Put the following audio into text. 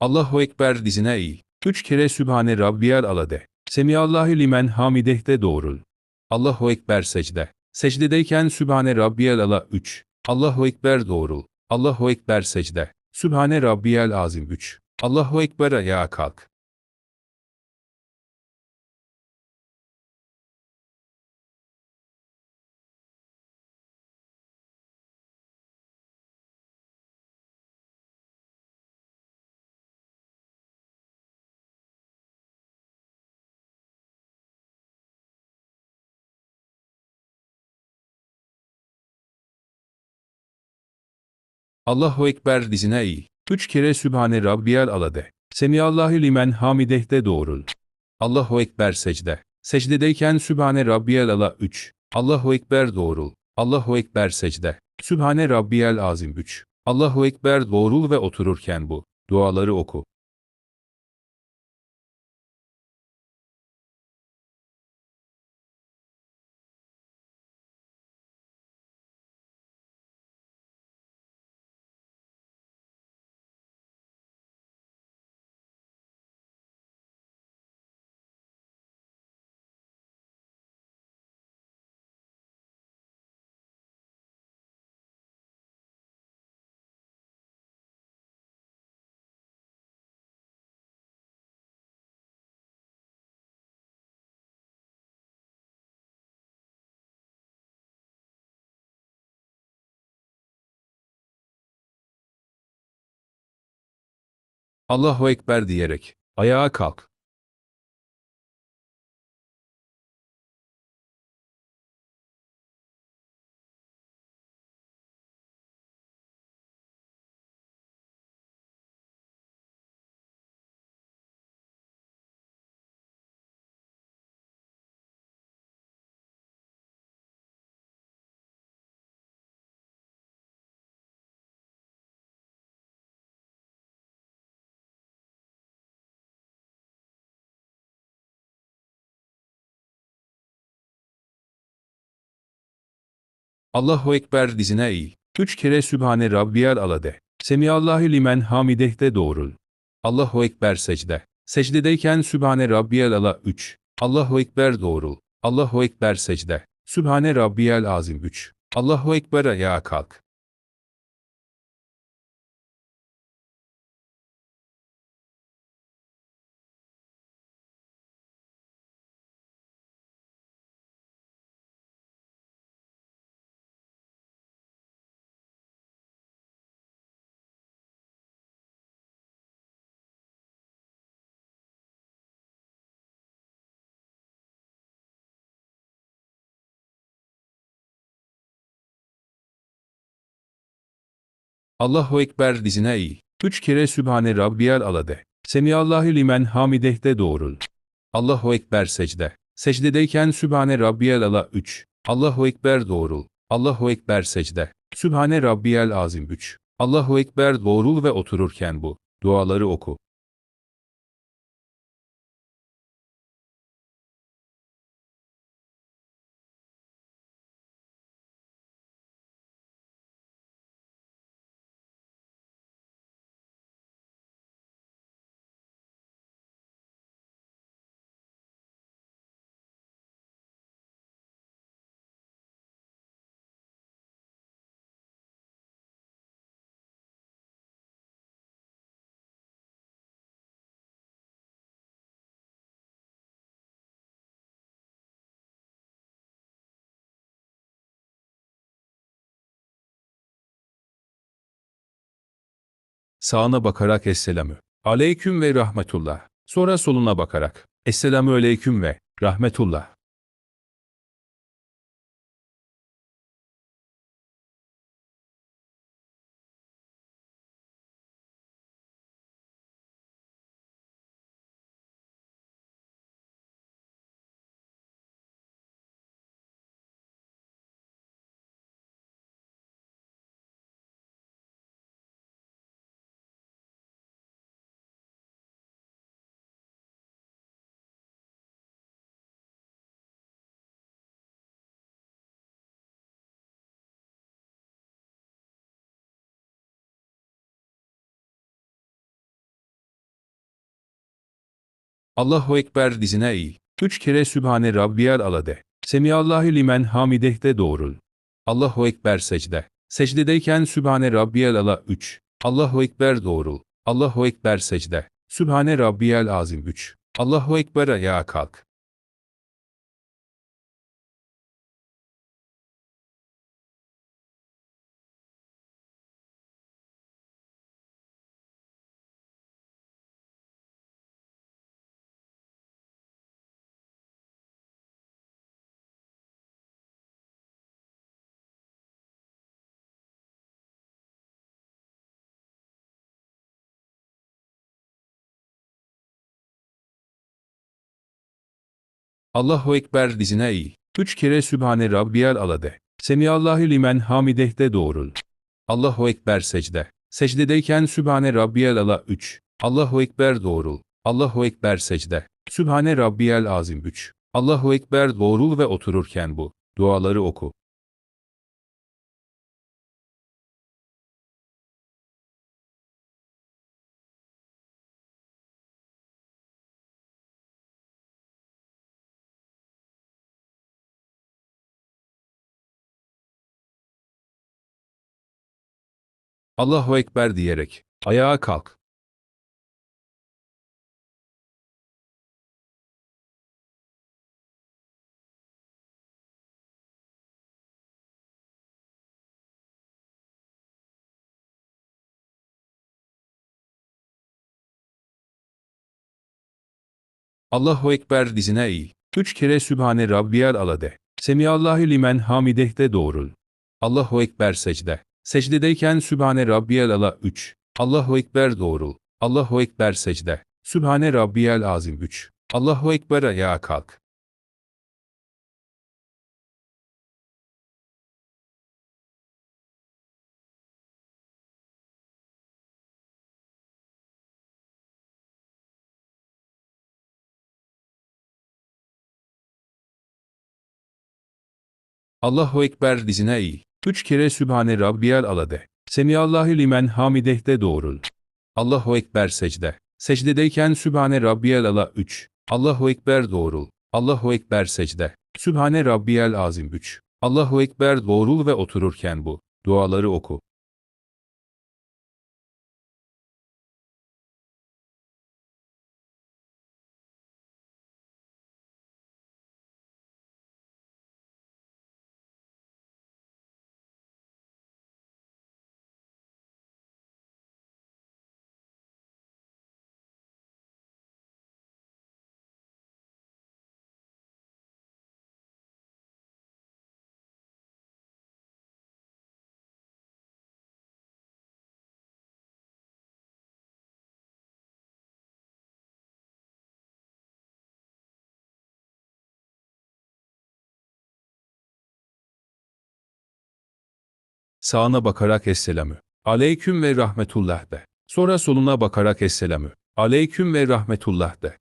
Allahu Ekber dizine eğil. Üç kere Sübhane Rabbiyel Ala de. Semiyallahu limen hamideh de doğrul. Allahu Ekber secde. Secdedeyken Sübhane Rabbiyel Ala 3. Allahu Ekber doğrul. Allahu Ekber secde. Sübhane Rabbiyel Azim 3. Allahu Ekber ayağa kalk. Allahu Ekber dizine eğil. Üç kere Sübhane Rabbiyel Ala de. Semiyallahu limen hamideh de doğrul. Allahu Ekber secde. Secdedeyken Sübhane Rabbiyel Ala 3. Allahu Ekber doğrul. Allahu Ekber secde. Sübhane Rabbiyel Azim 3. Allahu Ekber doğrul ve otururken bu duaları oku. Allahu Ekber diyerek ayağa kalk. Allahu Ekber dizine eğil. Üç kere Sübhane Rabbiyel Ala de. Semiyallahu limen hamideh de doğrul. Allahu Ekber secde. Secdedeyken Sübhane Rabbiyel Ala 3. Allahu Ekber doğrul. Allahu Ekber secde. Sübhane Rabbiyel Azim 3. Allahu Ekber ayağa kalk. Allahu Ekber dizine eğil. Üç kere Sübhane Rabbiyel Ala de. Semiyallahu limen hamideh de doğrul. Allahu Ekber secde. Secdedeyken Sübhane Rabbiyel Ala 3. Allahu Ekber doğrul. Allahu Ekber secde. Sübhane Rabbiyel Azim 3. Allahu Ekber doğrul ve otururken bu duaları oku. Sağına bakarak Esselamü. Aleyküm ve rahmetullah. Sonra soluna bakarak. Esselamü aleyküm ve rahmetullah. Allahu Ekber dizine eğil. Üç kere Sübhane Rabbiyel ala de. Semiyallahu limen hamideh de doğrul. Allahu Ekber secde. Secdedeyken Sübhane Rabbiyel ala 3. Allahu Ekber doğrul. Allahu Ekber secde. Sübhane Rabbiyel azim 3. Allahu Ekber ayağa kalk. Allahu Ekber dizine eğil. Üç kere Sübhane Rabbiyel ala de. Semiyallahu limen hamideh de doğrul. Allahu Ekber secde. Secdedeyken Sübhane Rabbiyel ala 3. Allahu Ekber doğrul. Allahu Ekber secde. Sübhane Rabbiyel azim 3. Allahu Ekber doğrul ve otururken bu duaları oku. Allahu Ekber diyerek ayağa kalk. Allahu Ekber dizine eğil. Üç kere Sübhane Rabbiyel ala de. Semiyallahu limen hamideh de doğrul. Allahu Ekber secde. Secdedeyken Sübhane Rabbiyel ala 3. Allahu Ekber doğrul. Allahu Ekber secde. Sübhane Rabbiyel azim 3. Allahu Ekber ayağa kalk. Allahu Ekber dizine eğil. Üç kere Sübhane Rabbiyel ala de. Semiyallahu limen hamideh de doğrul. Allahu Ekber secde. Secdedeyken Sübhane Rabbiyel ala 3. Allahu Ekber doğrul. Allahu Ekber secde. Sübhane Rabbiyel azim 3. Allahu Ekber doğrul ve otururken bu duaları oku. Sağına bakarak Esselamü. Aleyküm ve rahmetullah de. Sonra soluna bakarak Esselamü. Aleyküm ve rahmetullah de.